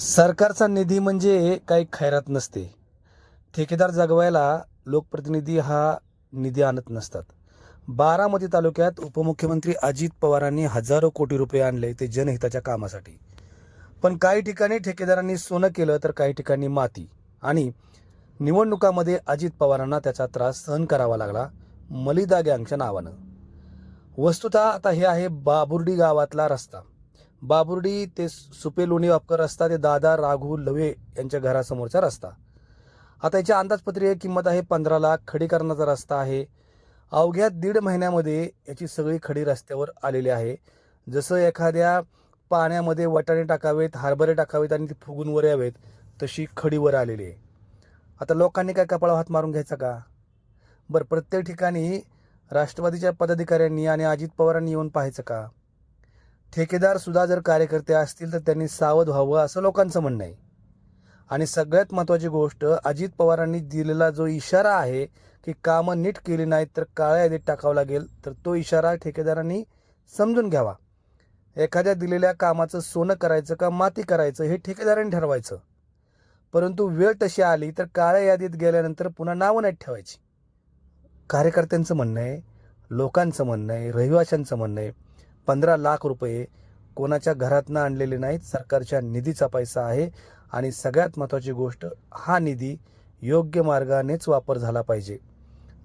सरकारचा निधी म्हणजे काही खैरात नसते. ठेकेदार जगवायला लोकप्रतिनिधी हा निधी आणत नसतात. बारामती तालुक्यात उपमुख्यमंत्री अजित पवारांनी हजारो कोटी रुपये आणले ते जनहिताच्या कामासाठी. पण काही ठिकाणी ठेकेदारांनी सोनं केलं तर काही ठिकाणी माती. आणि निवडणुकामध्ये अजित पवारांना त्याचा त्रास सहन करावा लागला मलिदा गँगच्या नावानं. वस्तुतः आता हे आहे बाबुर्डी गावातला रस्ता. बाबुर्डी ते सुपे लोणी वापकर रस्ता ते दादा राघू लवे यांच्या घरासमोरचा रस्ता. आता याची अंदाजपत्रीय किंमत आहे पंधरा लाख. खडीकरणाचा रस्ता आहे. अवघ्या दीड महिन्यामध्ये याची सगळी खडी रस्त्यावर आलेली आहे. जसं एखाद्या पाण्यामध्ये वाटाणे टाकावेत हरभरे टाकावेत आणि ती फुगून वर यावेत तशी खडीवर आलेली आहे. आता लोकांनी काय कपाळ हात मारून घ्यायचा का? बरं प्रत्येक ठिकाणी राष्ट्रवादीच्या पदाधिकाऱ्यांनी आणि अजित पवारांनी येऊन पाहायचं का? ठेकेदार सुद्धा जर कार्यकर्ते असतील तर त्यांनी सावध व्हावं असं लोकांचं म्हणणं आहे. आणि सगळ्यात महत्त्वाची गोष्ट अजित पवारांनी दिलेला जो इशारा आहे की कामं नीट केली नाहीत तर काळ्या यादीत टाकावं लागेल तर तो इशारा ठेकेदारांनी समजून घ्यावा. एखाद्या दिलेल्या कामाचं सोनं करायचं का माती करायचं हे ठेकेदारांनी ठरवायचं. परंतु वेळ तशी आली तर काळ्या यादीत गेल्यानंतर पुन्हा नावं नाहीत ठेवायची. कार्यकर्त्यांचं म्हणणं आहे लोकांचं म्हणणं आहे रहिवाशांचं म्हणणं आहे पंधरा लाख रुपये कोणाच्या घरातनं आणलेले नाहीत सरकारच्या निधीचा पैसा आहे. आणि सगळ्यात महत्त्वाची गोष्ट हा निधी योग्य मार्गानेच वापर झाला पाहिजे.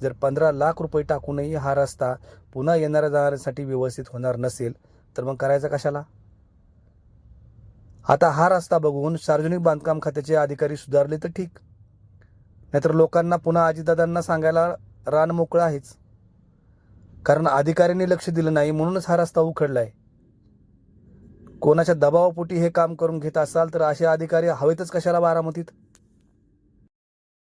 जर पंधरा लाख रुपये टाकूनही हा रस्ता पुन्हा येणाऱ्या जाणाऱ्यांसाठी व्यवस्थित होणार नसेल तर मग करायचा कशाला? आता हा रस्ता बघून सार्वजनिक बांधकाम खात्याचे अधिकारी सुधारले तर ठीक. नाहीतर लोकांना पुन्हा आजीदादांना सांगायला रान मोकळं आहेच. कारण अधिकाऱ्यांनी लक्ष दिलं नाही म्हणूनच हा रस्ता उखडलाय. कोणाच्या दबावापोटी हे काम करून घेत असाल तर असे अधिकारी हवेतच कशाला बारामतीत?